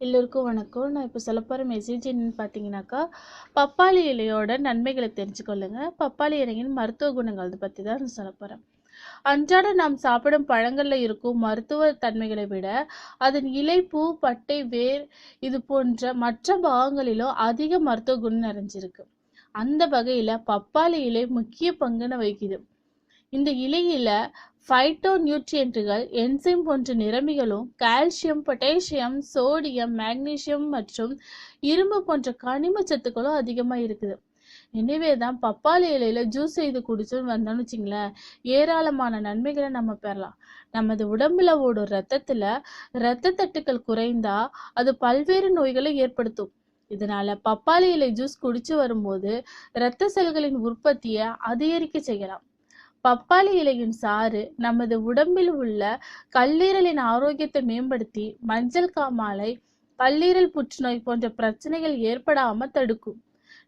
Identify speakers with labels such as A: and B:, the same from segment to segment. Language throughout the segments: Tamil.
A: எல்லோருக்கும் வணக்கம். நான் இப்போ சொல்ல போகிற மெசேஜ் என்னென்னு பார்த்தீங்கன்னாக்கா பப்பாளி இலையோட நன்மைகளை தெரிஞ்சுக்கொள்ளுங்க. பப்பாளி இலையின் மருத்துவ குணங்கள் பற்றி தான் நான் சொல்ல போகிறேன் அன்றாட நாம் சாப்பிடும் பழங்களில் இருக்கும் மருத்துவ தன்மைகளை விட அதன் இலை பூ பட்டை வேர் இது போன்ற மற்ற பாகங்களிலும் அதிக மருத்துவ குணம் நிறைஞ்சிருக்கு. அந்த வகையில் பப்பாளி இலை முக்கிய பங்குன்னு வகிக்குது. இந்த இலையில ஃபைட்டோ நியூட்ரியன்ட்டுகள் என்சைம் போன்ற நிறமிகளும் கால்சியம் பொட்டாசியம் சோடியம் மேக்னீசியம் மற்றும் இரும்பு போன்ற கனிம சத்துக்களும் அதிகமாக இருக்குது. எனவே தான் பப்பாளி இலையில ஜூஸ் செய்து குடிச்சோன்னு வந்தோம்னு வச்சிங்களேன் ஏராளமான நன்மைகளை நம்ம பெறலாம். நமது உடம்புல ஓடும் ரத்தத்துல இரத்த தட்டுக்கள் குறைந்தா அது பல்வேறு நோய்களை ஏற்படுத்தும். இதனால பப்பாளி இலை ஜூஸ் குடிச்சு வரும்போது இரத்த செல்களின் உற்பத்தியை அதிகரிக்க செய்யலாம். பப்பாளி இலையின் சாறு நமது உடம்பில் உள்ள கல்லீரலின் ஆரோக்கியத்தை மேம்படுத்தி மஞ்சள் காமாலை கல்லீரல் புற்றுநோய் போன்ற பிரச்சனைகள் ஏற்படாம தடுக்கும்.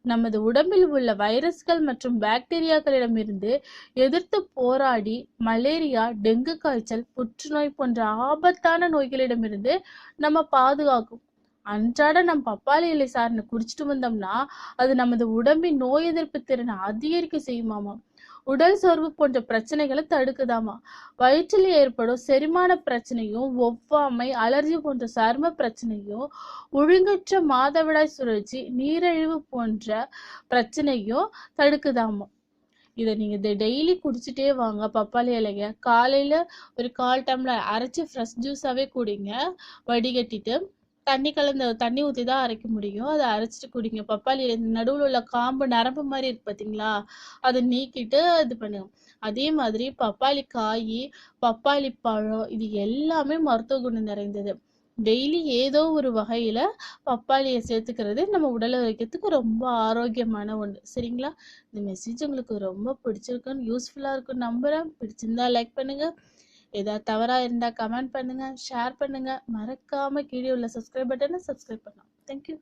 A: நமது உடம்பில் உள்ள வைரஸ்கள் மற்றும் பாக்டீரியாக்களிடமிருந்து எதிர்த்து போராடி மலேரியா டெங்கு காய்ச்சல் புற்றுநோய் போன்ற ஆபத்தான நோய்களிடமிருந்து நம்ம பாதுகாக்கும். அன்றாட நம்ம பப்பாளி இலை சார்னு குடிச்சிட்டு வந்தோம்னா அது நமது உடம்பின் நோய் எதிர்ப்பு திறனை அதிகரிக்க செய்யுமாமா உடல் சோர்வு போன்ற பிரச்சனைகளை தடுக்குதாமா? வயிற்றில் ஏற்படும் செரிமான பிரச்சனையும் ஒவ்வாமை அலர்ஜி போன்ற சரும பிரச்சனையும் ஒழுங்கற்ற மாதவிடாய் சுழற்சி நீரிழிவு போன்ற பிரச்சனையும் தடுக்குதாமா? இதை நீங்கள் டெய்லி குடிச்சிட்டே வாங்க பப்பாளி இலைங்க. காலையில் ஒரு கால் டம்ளர் அரைச்சி ஃப்ரெஷ் ஜூஸாவே குடிங்க. வடிகட்டிட்டு தண்ணி கலந்து தண்ணி ஊற்றி தான் அரைக்க முடியும். அதை அரைச்சிட்டு குடிங்க. பப்பாளி நடுவில் உள்ள காம்பு நரம்பு மாதிரி இருக்கு பார்த்தீங்களா அதை நீக்கிட்டு இது பண்ணுங்க. அதே மாதிரி பப்பாளி காய் பப்பாளி பழம் இது எல்லாமே மருத்துவ குணம் நிறைந்தது. டெய்லி ஏதோ ஒரு வகையில பப்பாளியை சேர்த்துக்கிறது நம்ம உடல் ஆரோக்கியத்துக்கு ரொம்ப ஆரோக்கியமான ஒன்று சரிங்களா? இந்த மெசேஜ் உங்களுக்கு ரொம்ப பிடிச்சிருக்குன்னு யூஸ்ஃபுல்லாக இருக்குன்னு நம்புகிறேன் பிடிச்சிருந்தா லைக் பண்ணுங்க. ஏதாவது தவறாக இருந்தால் கமெண்ட் பண்ணுங்கள் ஷேர் பண்ணுங்கள் மறக்காமல் கீழே உள்ள சப்ஸ்கிரைப் பட்டனை சப்ஸ்கிரைப் பண்ணலாம் தேங்க்யூ